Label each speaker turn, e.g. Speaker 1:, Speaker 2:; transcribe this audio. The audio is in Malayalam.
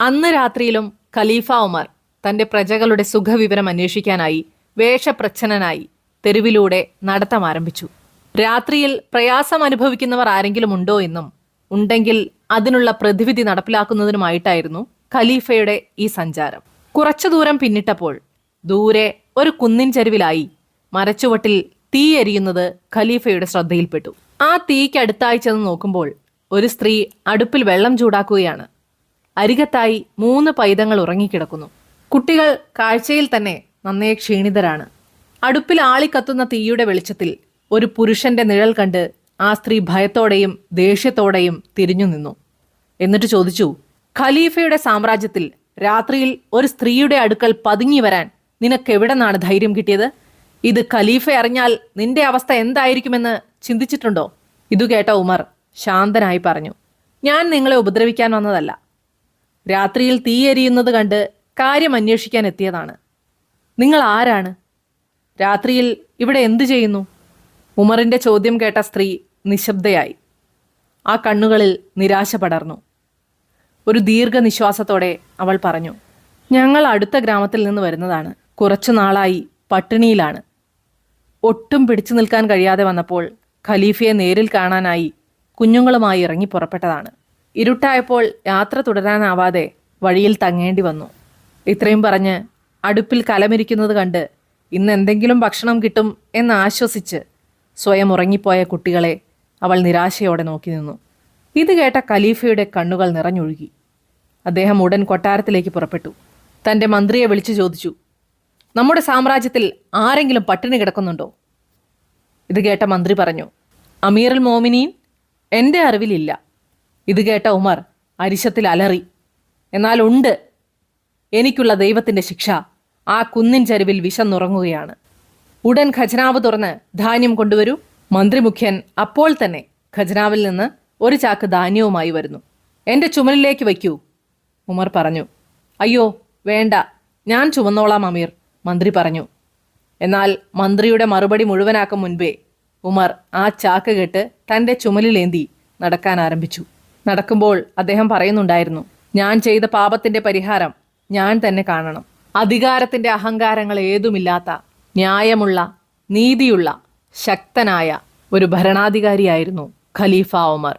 Speaker 1: അന്ന് രാത്രിയിലും ഖലീഫ ഉമർ തന്റെ പ്രജകളുടെ സുഖവിവരം അന്വേഷിക്കാനായി വേഷപ്രച്ഛന്നനായി തെരുവിലൂടെ നടത്തം ആരംഭിച്ചു. രാത്രിയിൽ പ്രയാസം അനുഭവിക്കുന്നവർ ആരെങ്കിലും ഉണ്ടോ എന്നും ഉണ്ടെങ്കിൽ അതിനുള്ള പ്രതിവിധി നടപ്പിലാക്കുന്നതിനുമായിട്ടായിരുന്നു ഖലീഫയുടെ ഈ സഞ്ചാരം. കുറച്ചു ദൂരം പിന്നിട്ടപ്പോൾ ദൂരെ ഒരു കുന്നിൻ ചരിവിലായി മരച്ചുവട്ടിൽ തീ എരിയുന്നത് ഖലീഫയുടെ ശ്രദ്ധയിൽപ്പെട്ടു. ആ തീക്കടുത്തായി ചെന്ന് നോക്കുമ്പോൾ ഒരു സ്ത്രീ അടുപ്പിൽ വെള്ളം ചൂടാക്കുകയാണ്. അരികത്തായി മൂന്ന് പൈതങ്ങൾ ഉറങ്ങിക്കിടക്കുന്നു. കുട്ടികൾ കാഴ്ചയിൽ തന്നെ നന്നേ ക്ഷീണിതരാണ്. അടുപ്പിൽ ആളിക്കത്തുന്ന തീയുടെ വെളിച്ചത്തിൽ ഒരു പുരുഷന്റെ നിഴൽ കണ്ട് ആ സ്ത്രീ ഭയത്തോടെയും ദേഷ്യത്തോടെയും തിരിഞ്ഞു നിന്നു. എന്നിട്ട് ചോദിച്ചു ഖലീഫയുടെ സാമ്രാജ്യത്തിൽ രാത്രിയിൽ ഒരു സ്ത്രീയുടെ അടുക്കൽ പതുങ്ങി വരാൻ നിനക്കെവിടെ നിന്നാണ് ധൈര്യം കിട്ടിയത്? ഇത് ഖലീഫ അറിഞ്ഞാൽ നിന്റെ അവസ്ഥ എന്തായിരിക്കുമെന്ന് ചിന്തിച്ചിട്ടുണ്ടോ? ഇതു കേട്ട ഉമർ ശാന്തനായി പറഞ്ഞു ഞാൻ നിങ്ങളെ ഉപദ്രവിക്കാൻ വന്നതല്ല. രാത്രിയിൽ തീ എരിയുന്നത് കണ്ട് കാര്യം അന്വേഷിക്കാൻ എത്തിയതാണ്. നിങ്ങൾ ആരാണ്? രാത്രിയിൽ ഇവിടെ എന്തു ചെയ്യുന്നു? ഉമറിന്റെ ചോദ്യം കേട്ട സ്ത്രീ നിശബ്ദയായി. ആ കണ്ണുകളിൽ നിരാശ പടർന്നു. ഒരു ദീർഘനിശ്വാസത്തോടെ അവൾ പറഞ്ഞു ഞങ്ങൾ അടുത്ത ഗ്രാമത്തിൽ നിന്ന് വരുന്നതാണ്. കുറച്ചു നാളായി പട്ടിണിയിലാണ്. ഒട്ടും പിടിച്ചു നിൽക്കാൻ കഴിയാതെ വന്നപ്പോൾ ഖലീഫയെ നേരിൽ കാണാനായി കുഞ്ഞുങ്ങളുമായി ഇറങ്ങി പുറപ്പെട്ടതാണ്. ഇരുട്ടായപ്പോൾ യാത്ര തുടരാനാവാതെ വഴിയിൽ തങ്ങേണ്ടി വന്നു. ഇത്രയും പറഞ്ഞ് അടുപ്പിൽ കലമിരിക്കുന്നത് കണ്ട് ഇന്ന് എന്തെങ്കിലും ഭക്ഷണം കിട്ടും എന്ന് ആശ്വസിച്ച് സ്വയം ഉറങ്ങിപ്പോയ കുട്ടികളെ അവൾ നിരാശയോടെ നോക്കി നിന്നു. ഇത് കേട്ട ഖലീഫയുടെ കണ്ണുകൾ നിറഞ്ഞൊഴുകി. അദ്ദേഹം ഉടൻ കൊട്ടാരത്തിലേക്ക് പുറപ്പെട്ടു. തന്റെ മന്ത്രിയെ വിളിച്ചു ചോദിച്ചു നമ്മുടെ സാമ്രാജ്യത്തിൽ ആരെങ്കിലും പട്ടിണി കിടക്കുന്നുണ്ടോ? ഇത് കേട്ട മന്ത്രി പറഞ്ഞു അമീറുൽ മോമിനീൻ എന്റെ അറിവിലില്ല. ഇത് കേട്ട ഉമർ അരിശത്തിൽ അലറി. എന്നാൽ ഉണ്ട്. എനിക്കുള്ള ദൈവത്തിന്റെ ശിക്ഷ ആ കുന്നിൻ ചരിവിൽ വിശന്നുറങ്ങുകയാണ്. ഉടൻ ഖജനാവ് തുറന്ന് ധാന്യം കൊണ്ടുവരൂ. മന്ത്രിമുഖ്യൻ അപ്പോൾ തന്നെ ഖജനാവിൽ നിന്ന് ഒരു ചാക്ക് ധാന്യവുമായി വരുന്നു. എന്റെ ചുമലിലേക്ക് വയ്ക്കൂ ഉമർ പറഞ്ഞു. അയ്യോ വേണ്ട. ഞാൻ ചുമന്നോളാം അമീർ മന്ത്രി പറഞ്ഞു. എന്നാൽ മന്ത്രിയുടെ മറുപടി മുഴുവനാക്കും മുൻപേ ഉമർ ആ ചാക്ക് കെട്ട് തന്റെ ചുമലിലേന്തി നടക്കാൻ ആരംഭിച്ചു. നടക്കുമ്പോൾ അദ്ദേഹം പറയുന്നുണ്ടായിരുന്നു ഞാൻ ചെയ്ത പാപത്തിന്റെ പരിഹാരം ഞാൻ തന്നെ കാണണം. അധികാരത്തിന്റെ അഹങ്കാരങ്ങൾ ഏതുമില്ലാത്ത ന്യായമുള്ള നീതിയുള്ള ശക്തനായ ഒരു ഭരണാധികാരിയായിരുന്നു ഖലീഫ ഉമർ.